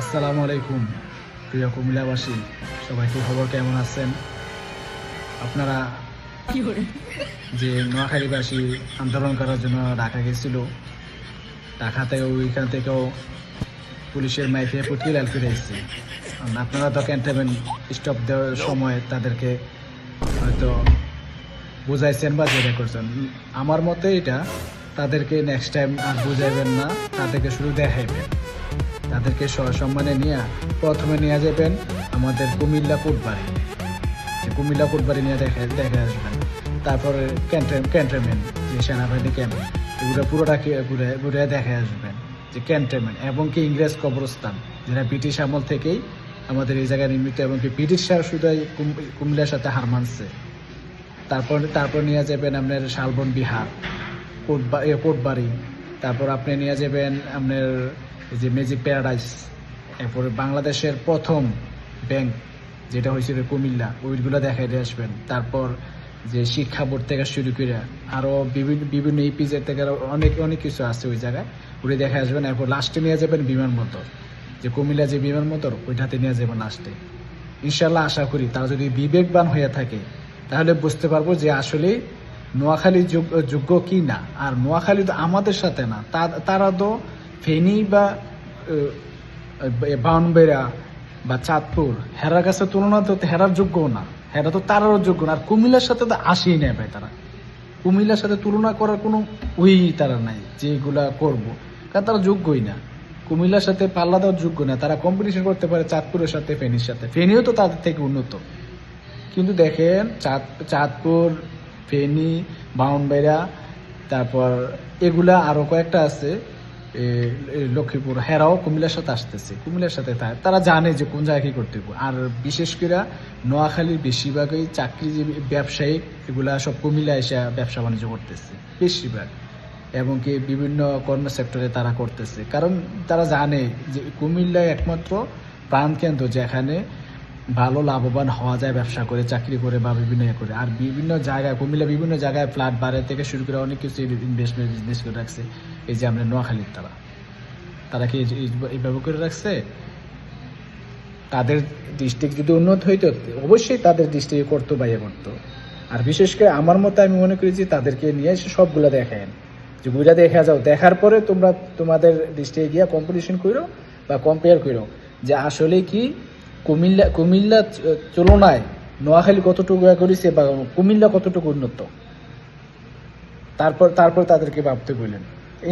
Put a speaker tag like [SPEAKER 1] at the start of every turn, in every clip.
[SPEAKER 1] আসসালামু আলাইকুম প্রিয় কুমিল্লাবাসী। সবাই কি খবর কেমন আছেন? আপনারা যে নোয়াখালীবাসী আন্দোলন করার জন্য ঢাকা গেছিল ঢাকা থেকে ওইখান থেকেও পুলিশের মাইফে পুটকি লাল ফিরে এসেছে। আপনারা তো ক্যান্টনমেন্ট স্টপ দেওয়ার সময় তাদেরকে হয়তো বুঝাইছেন বা যেটা করছেন। আমার মতে এটা তাদেরকে নেক্সট টাইম আর বুঝাইবেন না তাদেরকে শুধু দেখাইবেন। তাদেরকে সসম্মানে নিয়ে প্রথমে নিয়ে যাবেন আমাদের কুমিল্লা কোটবাড়ি। কুমিল্লা কোটবাড়ি নিয়ে দেখে দেখে আসবেন তারপরে ক্যান্টন ক্যান্টনমেন্ট, যে সেনাবাহিনী ক্যাম্প, এগুলো পুরোটা ঘুরে ঘুরে দেখে আসবেন যে ক্যান্টনমেন্ট এবং কি ইংরেজ কবরস্থান, যেটা ব্রিটিশ আমল থেকেই আমাদের এই জায়গায় নির্মিত এবং কি ব্রিটিশরা শুধু কুমিল্লার সাথে হার মানছে। তারপর তারপর নিয়ে যাবেন আপনার শালবন বিহার, কোটবা কোটবাড়ি। তারপর আপনি নিয়ে যাবেন আপনার এই যে ম্যাজিক প্যারাডাইস এরপরে বাংলাদেশের প্রথম ব্যাংক যেটা হয়েছিল কুমিল্লা ওইগুলো দেখাই দিয়ে আসবেন। তারপর যে শিক্ষা বোর্ড থেকে শুরু করে আরও বিভিন্ন বিভিন্ন ইপিজের থেকে অনেক অনেক কিছু আছে ওই জায়গায়। ওই দেখে আসবেন। এরপর লাস্টে নিয়ে যাবেন বিমানবন্দর। যে কুমিল্লা যে বিমানবন্দর, ওইটাতে নিয়ে যাবেন লাস্টে ইনশাল্লাহ আশা করি তারা যদি বিবেকবান হয়ে থাকে, তাহলে বুঝতে পারব যে আসলে নোয়াখালী যোগ- যোগ্য কি না আর নোয়াখালী তো আমাদের সাথে না। তারা তো ফেনী বা বাউনবেড়া বা চাঁদপুর, হেরার কাছে তুলনা তো হেরার যোগ্য না। হেরা তো তারারও যোগ্য না। আর কুমিল্লার সাথে তো আসেই নেয় ভাই তারা। কুমিল্লার সাথে তুলনা করার কোনো ওই তারা নাই যে এগুলা করব। কারণ তারা যোগ্যই না। কুমিল্লার সাথে পাল্লা দেওয়ার যোগ্য না। তারা কম্পিটিশন করতে পারে চাঁদপুরের সাথে, ফেনীর সাথে। ফেনীও তো তাদের থেকে উন্নত। কিন্তু দেখেন, চাঁদ, চাঁদপুর, ফেনী, বাউনবেড়া, তারপর এগুলা আরও কয়েকটা আছে। লক্ষ্মীপুর, হেরাও কুমিল্লার সাথে আসতেছে। কুমিল্লার সাথে তারা জানে যে কোন জায়গায় করতে আর বিশেষ করে নোয়াখালীর বেশিরভাগই চাকরিজীবী, ব্যবসায়ী, এগুলা সব কুমিল্লা এসে ব্যবসা বাণিজ্য করতেছে, বেশিরভাগ। এবং কি বিভিন্ন কর্ম সেক্টরে তারা করতেছে। কারণ তারা জানে যে কুমিল্লায় একমাত্র প্রাণকেন্দ্র যেখানে ভালো লাভবান হওয়া যায় ব্যবসা করে, চাকরি করে বা বিভিন্ন ইয়ে করে। আর বিভিন্ন জায়গায়, কুমিল্লা বিভিন্ন জায়গায় ফ্ল্যাট বাড়ি থেকে শুরু করে অনেক কিছু ইনভেস্টমেন্ট বিজনেস করে রাখছে। এই যে আমরা নোয়াখালীর তারা। তারা কি এই- এই- এইভাবে করে রাখছে? তাদের ডিস্ট্রিক্ট যদি উন্নত হইতো, অবশ্যই তাদের ডিস্ট্রিক্টে করতো বা ইয়ে করতো। আর বিশেষ করে আমার মতে আমি মনে করি যে তাদেরকে নিয়ে এসে সবগুলো দেখেন যে বুঝা দেখা যাও, দেখার পরে তোমরা তোমাদের ডিস্ট্রিক্টে গিয়া কম্পিটিশন করো বা কম্পেয়ার করো যে আসলে কি কুমিল্লা কুমিল্লা তুলনায় নোয়াখালী কতটুকু করেছে বা কুমিল্লা কতটুকু উন্নত? তারপর তারপর তাদেরকে ভাবতে বললেন।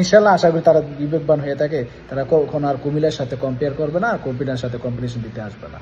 [SPEAKER 1] ইনশাল্লাহ আশা করি তারা বিবেকবান হয়ে থাকে। তারা কখন আর কুমিল্লার সাথে কম্পেয়ার করবে না, আর কম্পিটার সাথে কম্পিটিশন দিতে আসবে না।